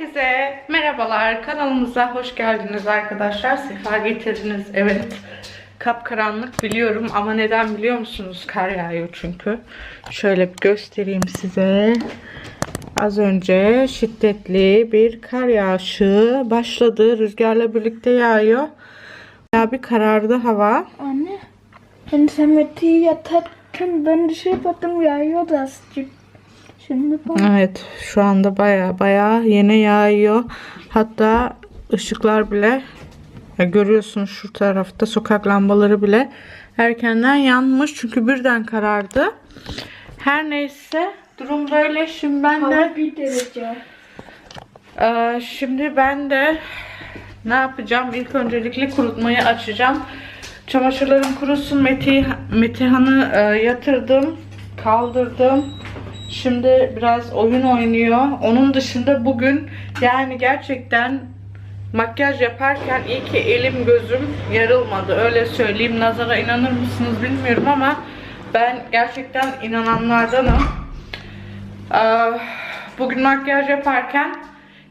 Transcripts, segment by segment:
Herkese merhabalar. Kanalımıza hoş geldiniz arkadaşlar. Sefa getirdiniz. Evet. Kapkaranlık biliyorum ama neden biliyor musunuz? Kar yağıyor çünkü. Şöyle bir göstereyim size. Az önce şiddetli bir kar yağışı başladı. Rüzgarla birlikte yağıyor. Ya bir karardı hava. Anne, sen Mete'yi yatarken ben şey yaptım yağıyordu azıcık. Şimdi bak. Evet şu anda baya baya yine yağıyor. Hatta ışıklar bile ya görüyorsunuz şu tarafta sokak lambaları bile erkenden yanmış. Çünkü birden karardı. Her neyse durum böyle. Şimdi ben de Hava bir derece. Ee, şimdi ben de ne yapacağım? İlk öncelikle kurutmayı açacağım. Çamaşırlarım kurusun. Mete, Metehan'ı e, yatırdım. Kaldırdım. Şimdi biraz oyun oynuyor. Onun dışında bugün yani gerçekten makyaj yaparken iyi ki elim gözüm yarılmadı. Öyle söyleyeyim. Nazara inanır mısınız bilmiyorum ama ben gerçekten inananlardanım. Ee, Bugün makyaj yaparken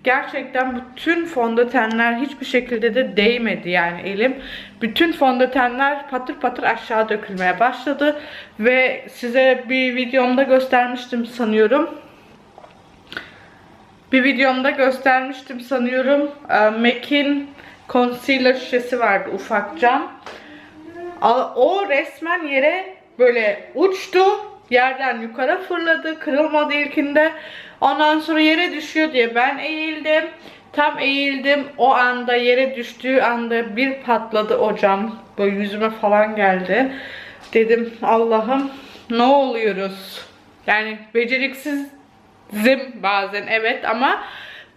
gerçekten bütün fondötenler hiçbir şekilde de değmedi yani elim. Bütün fondötenler patır patır aşağı dökülmeye başladı ve size bir videomda göstermiştim sanıyorum. Bir videomda göstermiştim sanıyorum. Ee, MAC'in concealer şişesi vardı ufak cam. O resmen yere böyle uçtu. Yerden yukarı fırladı. Kırılmadı ilkinde. Ondan sonra yere düşüyor diye ben eğildim. Tam eğildim. O anda yere düştüğü anda bir patladı o cam. Böyle yüzüme falan geldi. Dedim Allah'ım ne oluyoruz? Yani beceriksizim bazen evet ama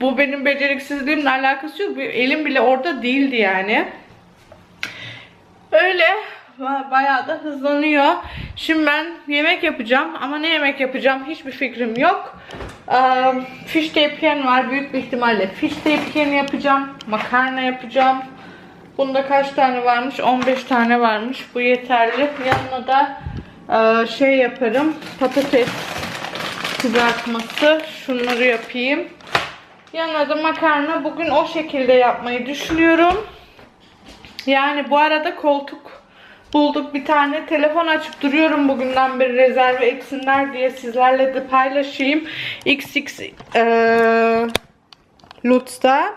bu benim beceriksizliğimle alakası yok. Elim bile orada değildi yani. Öyle ba- bayağı da hızlanıyor. Şimdi ben yemek yapacağım ama ne yemek yapacağım hiçbir fikrim yok. Ee, fish tepken var büyük bir ihtimalle fish tepken yapacağım. Makarna yapacağım. Bunda kaç tane varmış? 15 tane varmış. Bu yeterli. Yanına da şey yaparım. Patates kızartması. Şunları yapayım. Yanına da makarna. Bugün o şekilde yapmayı düşünüyorum. Yani bu arada koltuk bulduk bir tane. Telefon açıp duruyorum bugünden beri rezerve etsinler diye sizlerle de paylaşayım. XX eee Lutz'ta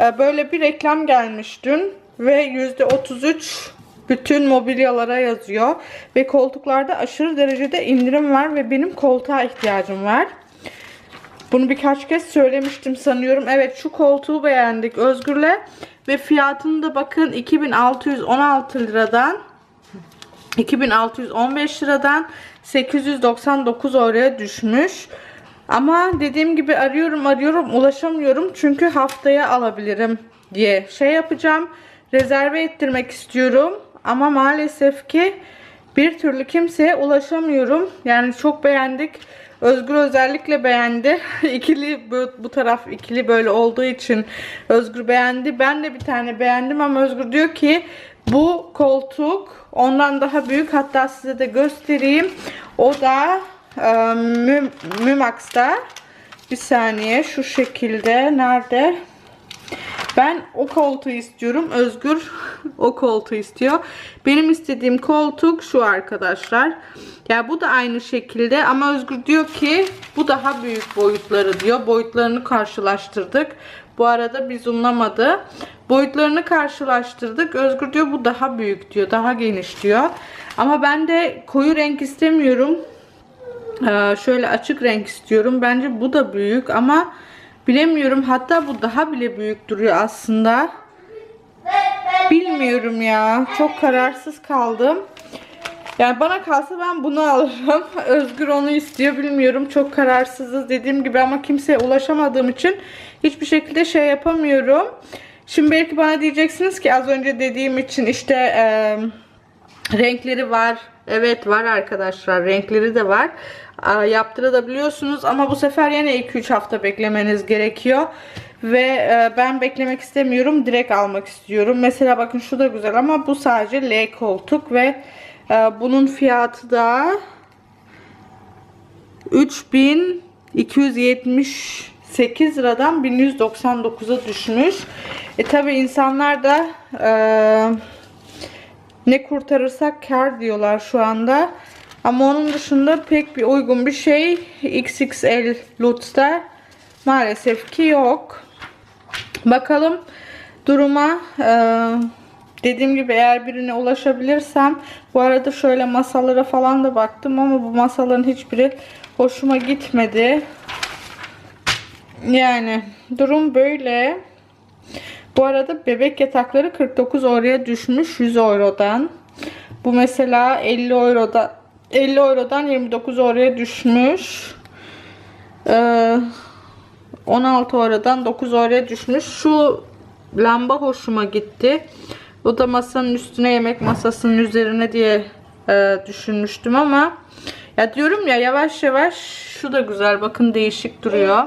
e, böyle bir reklam gelmiş dün ve %33 bütün mobilyalara yazıyor ve koltuklarda aşırı derecede indirim var ve benim koltuğa ihtiyacım var. Bunu birkaç kez söylemiştim sanıyorum. Evet şu koltuğu beğendik Özgür'le. Ve fiyatını da bakın 2616 liradan 2615 liradan 899 oraya düşmüş. Ama dediğim gibi arıyorum arıyorum ulaşamıyorum. Çünkü haftaya alabilirim diye şey yapacağım. Rezerve ettirmek istiyorum. Ama maalesef ki bir türlü kimseye ulaşamıyorum. Yani çok beğendik. Özgür özellikle beğendi. ikili bu, bu taraf ikili böyle olduğu için Özgür beğendi. Ben de bir tane beğendim ama Özgür diyor ki bu koltuk ondan daha büyük. Hatta size de göstereyim. O da e, Mü- Mümax'ta. Bir saniye şu şekilde. Nerede? Ben o koltuğu istiyorum. Özgür o koltuğu istiyor. Benim istediğim koltuk şu arkadaşlar. Ya bu da aynı şekilde ama Özgür diyor ki bu daha büyük boyutları diyor. Boyutlarını karşılaştırdık. Bu arada bir zoomlamadı. Boyutlarını karşılaştırdık. Özgür diyor bu daha büyük diyor. Daha geniş diyor. Ama ben de koyu renk istemiyorum. Ee, şöyle açık renk istiyorum. Bence bu da büyük ama bilemiyorum. Hatta bu daha bile büyük duruyor aslında. Bilmiyorum ya. Çok kararsız kaldım. Yani bana kalsa ben bunu alırım. Özgür onu istiyor bilmiyorum. Çok kararsızız dediğim gibi ama kimseye ulaşamadığım için hiçbir şekilde şey yapamıyorum. Şimdi belki bana diyeceksiniz ki az önce dediğim için işte eee Renkleri var. Evet var arkadaşlar. Renkleri de var. Yaptırabiliyorsunuz ama bu sefer yine 2-3 hafta beklemeniz gerekiyor. Ve e, ben beklemek istemiyorum. Direkt almak istiyorum. Mesela bakın şu da güzel ama bu sadece L koltuk ve e, bunun fiyatı da 3278 8 liradan 1199'a düşmüş. E tabi insanlar da e, ne kurtarırsak kar diyorlar şu anda. Ama onun dışında pek bir uygun bir şey XXL Lutz'ta maalesef ki yok. Bakalım duruma e, dediğim gibi eğer birine ulaşabilirsem bu arada şöyle masalara falan da baktım ama bu masaların hiçbiri hoşuma gitmedi. Yani durum böyle. Bu arada bebek yatakları 49 euroya düşmüş 100 eurodan. Bu mesela 50 euroda 50 eurodan 29 euroya düşmüş. Ee, 16 eurodan 9 euroya düşmüş. Şu lamba hoşuma gitti. Bu da masanın üstüne yemek masasının üzerine diye e, düşünmüştüm ama ya diyorum ya yavaş yavaş şu da güzel bakın değişik duruyor.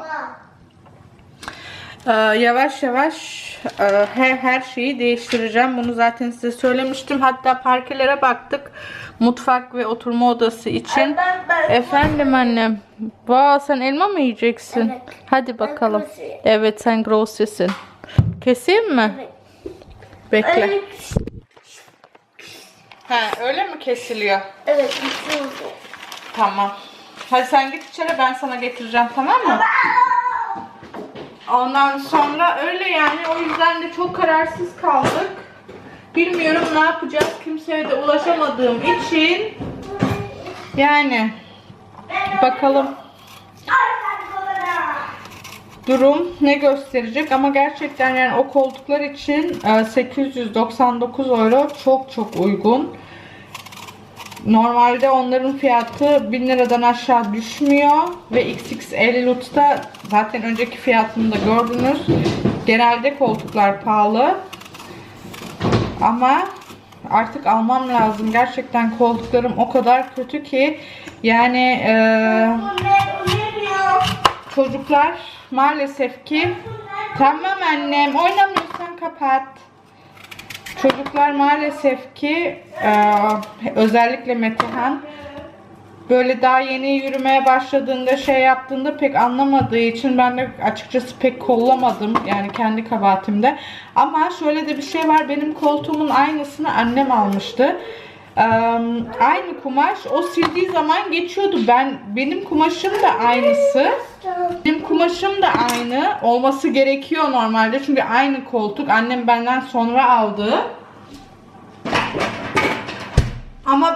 Ee, yavaş yavaş e, her, her şeyi değiştireceğim. Bunu zaten size söylemiştim. Hatta parkelere baktık. Mutfak ve oturma odası için. Ben- ben- Efendim annem. Vay sen elma mı yiyeceksin? Evet. Hadi bakalım. Evet sen grossie'sin. Keseyim mi? Evet. Bekle. Evet. Ha, öyle mi kesiliyor? Evet. Tamam. Hadi sen git içeri ben sana getireceğim tamam mı? Ondan sonra öyle yani o yüzden de çok kararsız kaldık. Bilmiyorum ne yapacağız. Kimseye de ulaşamadığım için yani bakalım durum ne gösterecek ama gerçekten yani o koltuklar için e, 899 euro çok çok uygun. Normalde onların fiyatı 1000 liradan aşağı düşmüyor ve XXL Lutz'ta zaten önceki fiyatını da gördünüz. Genelde koltuklar pahalı. Ama artık almam lazım. Gerçekten koltuklarım o kadar kötü ki yani eee Çocuklar maalesef ki tamam annem oynamıyorsan kapat. Çocuklar maalesef ki e, özellikle Metehan böyle daha yeni yürümeye başladığında şey yaptığında pek anlamadığı için ben de açıkçası pek kollamadım yani kendi kabahatimde. Ama şöyle de bir şey var benim koltuğumun aynısını annem almıştı. Ee, aynı kumaş o sildiği zaman geçiyordu. Ben benim kumaşım da aynısı. Benim kumaşım da aynı. Olması gerekiyor normalde. Çünkü aynı koltuk. Annem benden sonra aldı.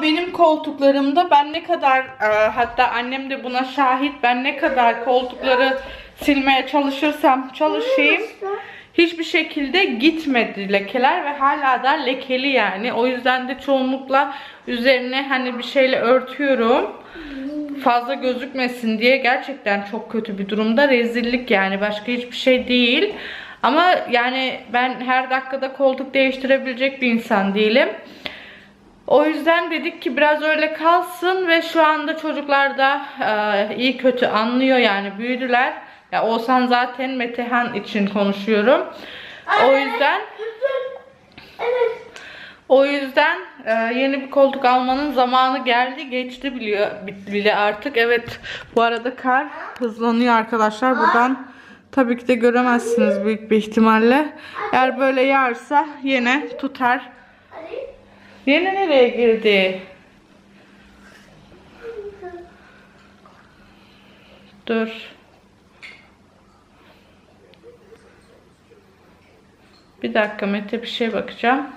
Benim koltuklarımda ben ne kadar e, hatta annem de buna şahit ben ne kadar koltukları silmeye çalışırsam çalışayım hiçbir şekilde gitmedi lekeler ve hala da lekeli yani. O yüzden de çoğunlukla üzerine hani bir şeyle örtüyorum. Fazla gözükmesin diye gerçekten çok kötü bir durumda. Rezillik yani başka hiçbir şey değil. Ama yani ben her dakikada koltuk değiştirebilecek bir insan değilim. O yüzden dedik ki biraz öyle kalsın ve şu anda çocuklar da e, iyi kötü anlıyor yani büyüdüler. Ya Oğuzhan zaten Metehan için konuşuyorum. O yüzden o yüzden e, yeni bir koltuk almanın zamanı geldi. Geçti biliyor bile artık. Evet bu arada kar hızlanıyor arkadaşlar. Buradan tabii ki de göremezsiniz büyük bir ihtimalle. Eğer böyle yağarsa yine tutar. Yine nereye girdi? Dur. Bir dakika Mete bir şey bakacağım.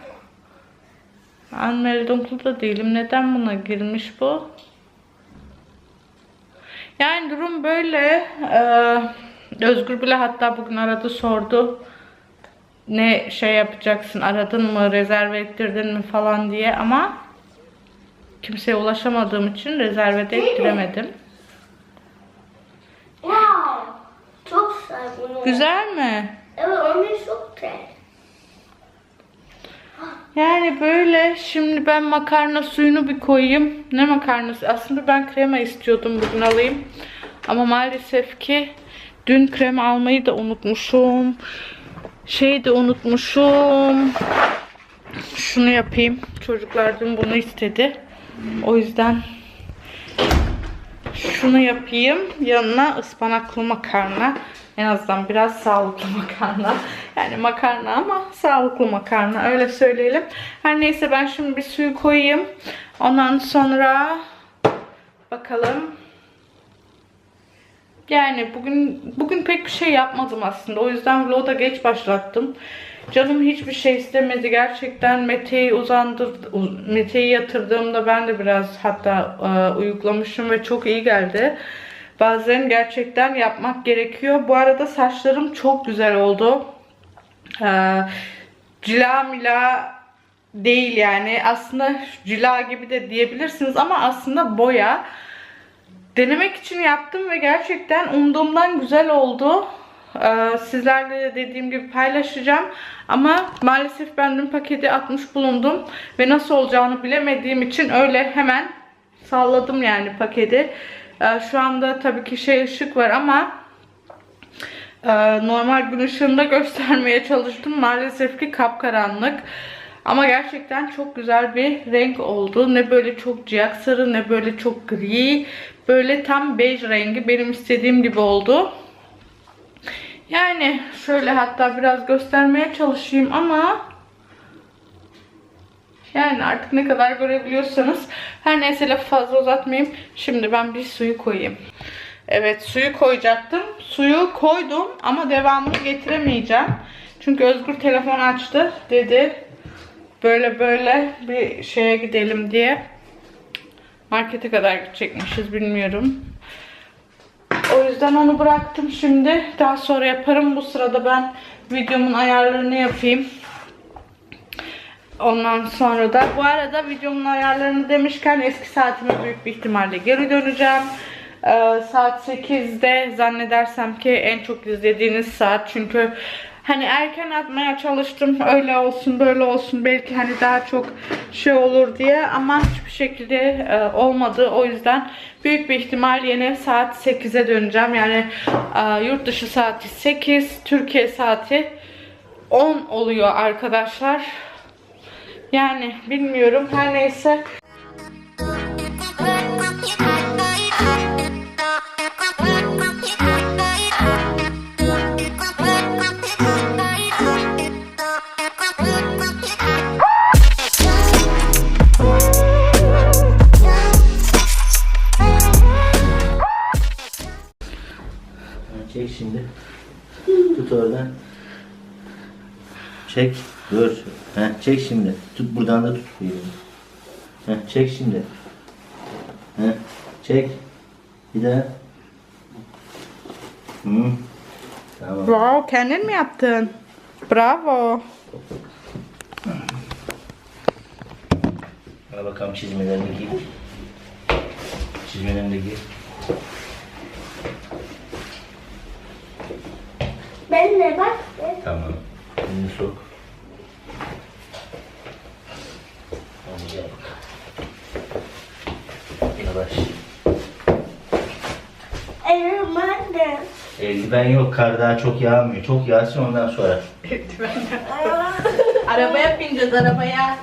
Ben Meridonkul'da değilim. Neden buna girmiş bu? Yani durum böyle. Ee, Özgür bile hatta bugün aradı sordu. Ne şey yapacaksın aradın mı rezerve ettirdin mi falan diye ama kimseye ulaşamadığım için rezerve de ettiremedim. Wow. Çok güzel bunu. Güzel mi? Evet onun çok güzel. Yani böyle şimdi ben makarna suyunu bir koyayım. Ne makarnası? Aslında ben krema istiyordum bugün alayım. Ama maalesef ki dün krema almayı da unutmuşum. Şey de unutmuşum. Şunu yapayım. Çocuklar dün bunu istedi. O yüzden şunu yapayım. Yanına ıspanaklı makarna. En azından biraz sağlıklı makarna. Yani makarna ama sağlıklı makarna öyle söyleyelim. Her neyse ben şimdi bir suyu koyayım. Ondan sonra bakalım. Yani bugün bugün pek bir şey yapmadım aslında. O yüzden vlogu da geç başlattım. Canım hiçbir şey istemedi. Gerçekten Mete'yi uzandır uz- Mete'yi yatırdığımda ben de biraz hatta e, uyuklamışım ve çok iyi geldi. Bazen gerçekten yapmak gerekiyor. Bu arada saçlarım çok güzel oldu. Ee, cila mila değil yani. Aslında cila gibi de diyebilirsiniz ama aslında boya. Denemek için yaptım ve gerçekten umduğumdan güzel oldu. Ee, sizlerle de dediğim gibi paylaşacağım. Ama maalesef ben dün paketi atmış bulundum. Ve nasıl olacağını bilemediğim için öyle hemen salladım yani paketi. Ee, şu anda tabii ki şey ışık var ama e, normal gün ışığında göstermeye çalıştım. Maalesef ki kapkaranlık. Ama gerçekten çok güzel bir renk oldu. Ne böyle çok ciyak sarı ne böyle çok gri. Böyle tam bej rengi benim istediğim gibi oldu. Yani şöyle hatta biraz göstermeye çalışayım ama yani artık ne kadar görebiliyorsanız her neyse lafı fazla uzatmayayım. Şimdi ben bir suyu koyayım. Evet suyu koyacaktım. Suyu koydum ama devamını getiremeyeceğim. Çünkü Özgür telefon açtı. Dedi böyle böyle bir şeye gidelim diye. Markete kadar gidecekmişiz bilmiyorum. O yüzden onu bıraktım şimdi. Daha sonra yaparım. Bu sırada ben videomun ayarlarını yapayım. Ondan sonra da bu arada videomun ayarlarını demişken eski saatime büyük bir ihtimalle geri döneceğim. Ee, saat 8'de zannedersem ki en çok izlediğiniz saat çünkü hani erken atmaya çalıştım öyle olsun böyle olsun belki hani daha çok şey olur diye ama hiçbir şekilde e, olmadı. O yüzden büyük bir ihtimal yine saat 8'e döneceğim. Yani e, yurt dışı saati 8 Türkiye saati 10 oluyor arkadaşlar. Yani bilmiyorum. Her neyse. Çek şimdi. Tut buradan da tut. Ha, çek şimdi. Ha, çek. Bir daha. Hı. Tamam. Wow kendin mi yaptın? Bravo. Al bakalım çizmelerini giy. Çizmelerini de giy. Benimle bak. Tamam. Elini sok. Hadi gel bakalım. Yavaş. Elim de. Eldiven yok, kar daha çok yağmıyor. Çok yağsın ondan sonra. arabaya bineceğiz arabaya.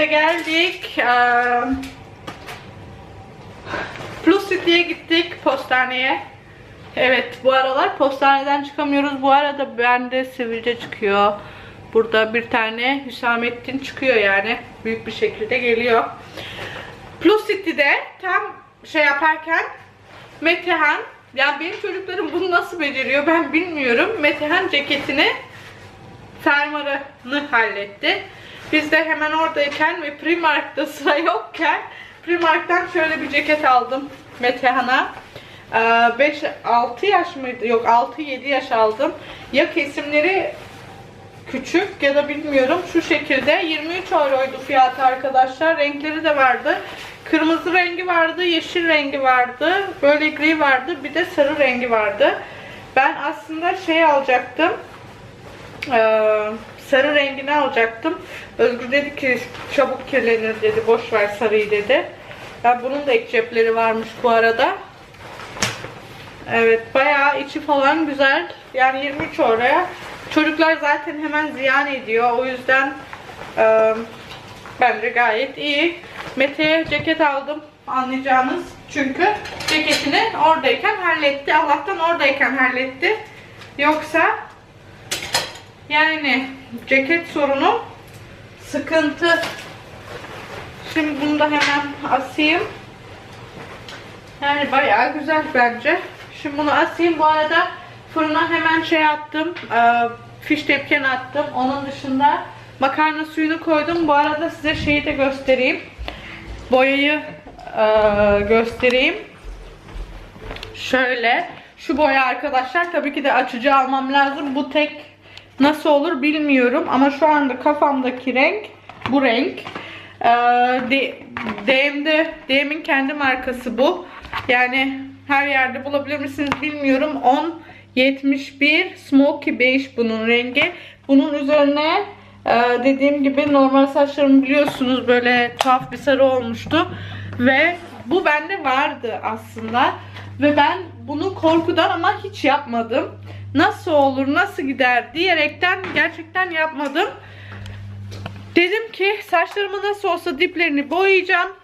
Eve geldik. Plus City'ye gittik postaneye. Evet bu aralar postaneden çıkamıyoruz. Bu arada bende sivilce çıkıyor. Burada bir tane Hüsamettin çıkıyor yani. Büyük bir şekilde geliyor. Plus City'de tam şey yaparken Metehan Yani benim çocuklarım bunu nasıl beceriyor ben bilmiyorum. Metehan ceketini fermuarını halletti. Biz de hemen oradayken ve Primark'ta sıra yokken Primark'tan şöyle bir ceket aldım Metehan'a. 5-6 yaş mıydı? Yok 6-7 yaş aldım. Ya kesimleri küçük ya da bilmiyorum şu şekilde 23 euroydu fiyatı arkadaşlar. Renkleri de vardı. Kırmızı rengi vardı, yeşil rengi vardı, böyle gri vardı, bir de sarı rengi vardı. Ben aslında şey alacaktım. Ee, sarı rengini alacaktım. Özgür dedi ki çabuk kirlenir dedi. Boş ver sarıyı dedi. Ya bunun da ek cepleri varmış bu arada. Evet bayağı içi falan güzel. Yani 23 oraya. Çocuklar zaten hemen ziyan ediyor. O yüzden e, bence gayet iyi. Mete'ye ceket aldım anlayacağınız. Çünkü ceketini oradayken halletti. Allah'tan oradayken halletti. Yoksa yani ceket sorunu sıkıntı. Şimdi bunu da hemen asayım. Yani bayağı güzel bence. Şimdi bunu asayım. Bu arada fırına hemen şey attım. E, fiş tepken attım. Onun dışında makarna suyunu koydum. Bu arada size şeyi de göstereyim. Boyayı e, göstereyim. Şöyle. Şu boya arkadaşlar tabii ki de açıcı almam lazım. Bu tek nasıl olur bilmiyorum. Ama şu anda kafamdaki renk bu renk. Ee, DM'de DM'in kendi markası bu. Yani her yerde bulabilir misiniz bilmiyorum. 10 71 Smoky Beige bunun rengi. Bunun üzerine e, dediğim gibi normal saçlarımı biliyorsunuz böyle tuhaf bir sarı olmuştu. Ve bu bende vardı aslında. Ve ben bunu korkudan ama hiç yapmadım. Nasıl olur, nasıl gider diyerekten gerçekten yapmadım. Dedim ki saçlarımı nasıl olsa diplerini boyayacağım.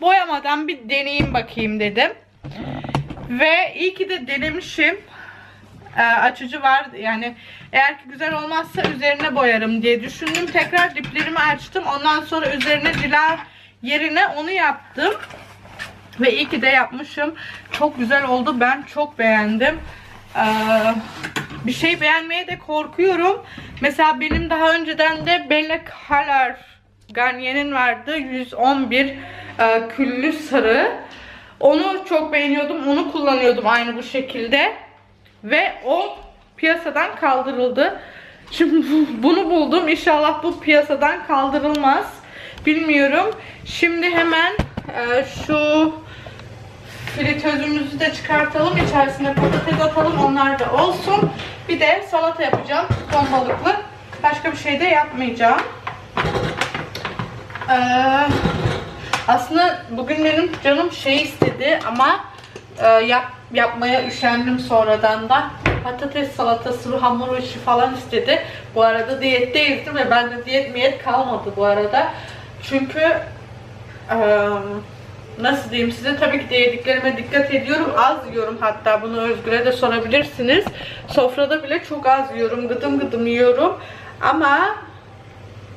Boyamadan bir deneyeyim bakayım dedim. Ve iyi ki de denemişim. Ee, açıcı var yani eğer ki güzel olmazsa üzerine boyarım diye düşündüm. Tekrar diplerimi açtım. Ondan sonra üzerine cila yerine onu yaptım. Ve iyi ki de yapmışım. Çok güzel oldu. Ben çok beğendim. Ee, bir şey beğenmeye de korkuyorum. Mesela benim daha önceden de Bella Color Garnier'in vardı. 111 e, küllü sarı. Onu çok beğeniyordum. Onu kullanıyordum aynı bu şekilde. Ve o piyasadan kaldırıldı. Şimdi bu- bunu buldum. İnşallah bu piyasadan kaldırılmaz. Bilmiyorum. Şimdi hemen e, şu fritözümüzü de çıkartalım. İçerisine patates atalım. Onlar da olsun. Bir de salata yapacağım. Ton balıklı. Başka bir şey de yapmayacağım. Ee, aslında bugün benim canım şey istedi ama e, yap, yapmaya üşendim sonradan da. Patates salatası, hamur işi falan istedi. Bu arada diyetteydim ve bende diyet miyet kalmadı bu arada. Çünkü eee, nasıl diyeyim size tabii ki de yediklerime dikkat ediyorum. Az yiyorum hatta bunu Özgür'e de sorabilirsiniz. Sofrada bile çok az yiyorum. Gıdım gıdım yiyorum. Ama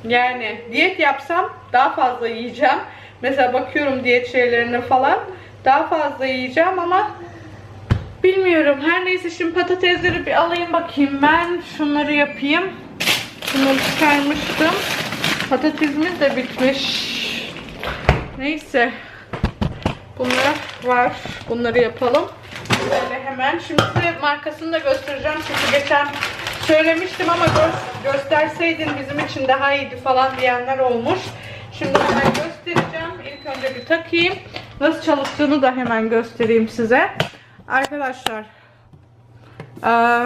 yani diyet yapsam daha fazla yiyeceğim. Mesela bakıyorum diyet şeylerine falan. Daha fazla yiyeceğim ama bilmiyorum. Her neyse şimdi patatesleri bir alayım bakayım ben. Şunları yapayım. Şunları çıkarmıştım. Patatesimiz de bitmiş. Neyse. Bunlar var. Bunları yapalım. Böyle hemen. Şimdi markasını da göstereceğim. Çünkü geçen söylemiştim ama gö- gösterseydin bizim için daha iyiydi falan diyenler olmuş. Şimdi hemen göstereceğim. İlk önce bir takayım. Nasıl çalıştığını da hemen göstereyim size. Arkadaşlar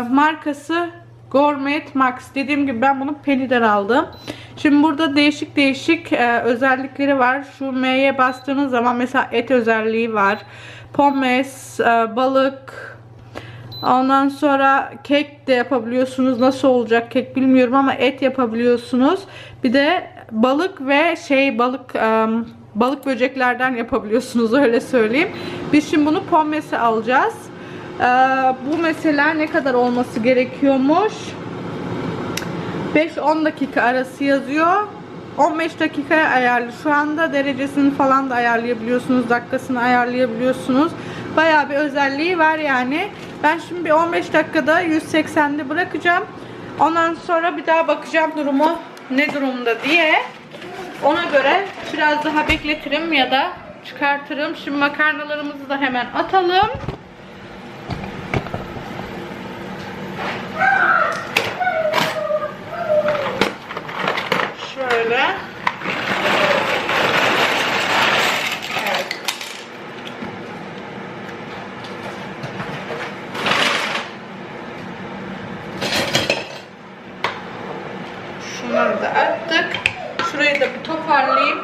markası Gourmet Max. Dediğim gibi ben bunu Penny'den aldım. Şimdi burada değişik değişik e, özellikleri var. Şu M'ye bastığınız zaman mesela et özelliği var. Pommes, e, balık, Ondan sonra kek de yapabiliyorsunuz. Nasıl olacak kek bilmiyorum ama et yapabiliyorsunuz. Bir de balık ve şey balık em, balık böceklerden yapabiliyorsunuz öyle söyleyeyim. Biz şimdi bunu pommes'e alacağız. Ee, bu mesela ne kadar olması gerekiyormuş? 5-10 dakika arası yazıyor. 15 dakikaya ayarlı. Şu anda derecesini falan da ayarlayabiliyorsunuz. Dakikasını ayarlayabiliyorsunuz. Bayağı bir özelliği var yani. Ben şimdi bir 15 dakikada 180'de bırakacağım. Ondan sonra bir daha bakacağım durumu ne durumda diye. Ona göre biraz daha bekletirim ya da çıkartırım. Şimdi makarnalarımızı da hemen atalım. Şöyle. Evet. Şunları da attık. Şurayı da bir toparlayayım.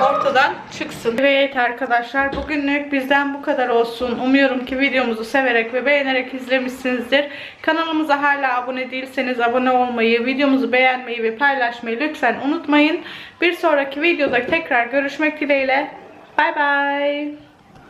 Ortadan çıksın. Evet arkadaşlar bugünlük bizden bu kadar olsun. Umuyorum ki videomuzu severek ve beğenerek izlemişsinizdir. Kanalımıza hala abone değilseniz abone olmayı, videomuzu beğenmeyi ve paylaşmayı lütfen unutmayın. Bir sonraki videoda tekrar görüşmek dileğiyle. Bay bay.